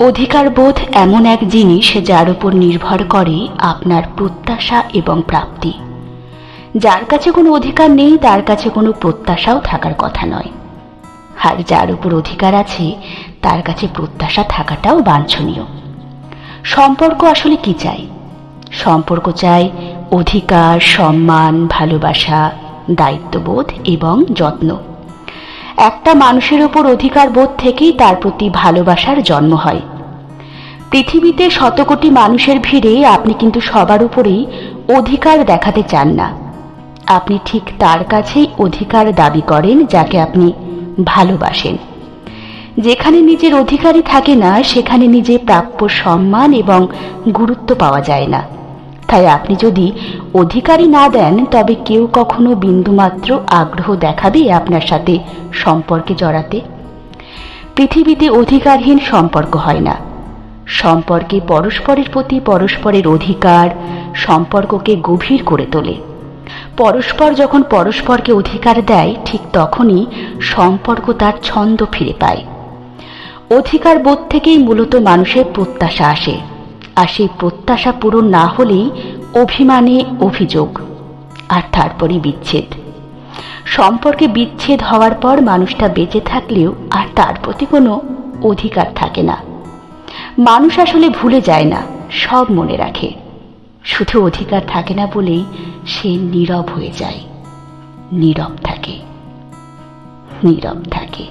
অধিকার বোধ এমন এক জিনিস যার উপর নির্ভর করে আপনার প্রত্যাশা এবং প্রাপ্তি। যার কাছে কোনো অধিকার নেই, তার কাছে কোনো প্রত্যাশাও থাকার কথা নয়। আর যার উপর অধিকার আছে, তার কাছে প্রত্যাশা থাকাটাও বাঞ্ছনীয়। সম্পর্ক আসলে কি চাই? সম্পর্ক চাই অধিকার, সম্মান, ভালোবাসা, দায়িত্ববোধ এবং যত্ন। একটা মানুষের ওপর অধিকার বোধ থেকেই তার প্রতি ভালোবাসার জন্ম হয়। পৃথিবীতে শতকোটি মানুষের ভিড়ে আপনি কিন্তু সবার উপরেই অধিকার দেখাতে চান না। আপনি ঠিক তার কাছেই অধিকার দাবি করেন যাকে আপনি ভালোবাসেন। যেখানে নিজের অধিকারই থাকে না, সেখানে নিজে প্রাপ্য সম্মান এবং গুরুত্ব পাওয়া যায় না। তাই আপনি যদি অধিকারই না দেন, তবে কেউ কখনো বিন্দুমাত্র আগ্রহ দেখাবে আপনার সাথে সম্পর্কে জড়াতে। পৃথিবীতে অধিকারহীন সম্পর্ক হয় না। সম্পর্কে পরস্পরের প্রতি পরস্পরের অধিকার সম্পর্ককে গভীর করে তোলে। পরস্পর যখন পরস্পরকে অধিকার দেয়, ঠিক তখনই সম্পর্ক তার ছন্দ ফিরে পায়। অধিকার বোধ থেকেই মূলত মানুষের প্রত্যাশা আসে। আর সেই প্রত্যাশা পূরণ না হলেই অভিমানে অভিযোগ আর তারপরে বিচ্ছেদ। সম্পর্কে বিচ্ছেদ হওয়ার পর মানুষটা বেঁচে থাকলেও আর তার প্রতি কোনো অধিকার থাকে না। মানুষ আসলে ভুলে যায় না, সব মনে রাখে। শুধু অধিকার থাকে না বলেই সে নীরব হয়ে যায়। নীরব থাকে। নীরব থাকে।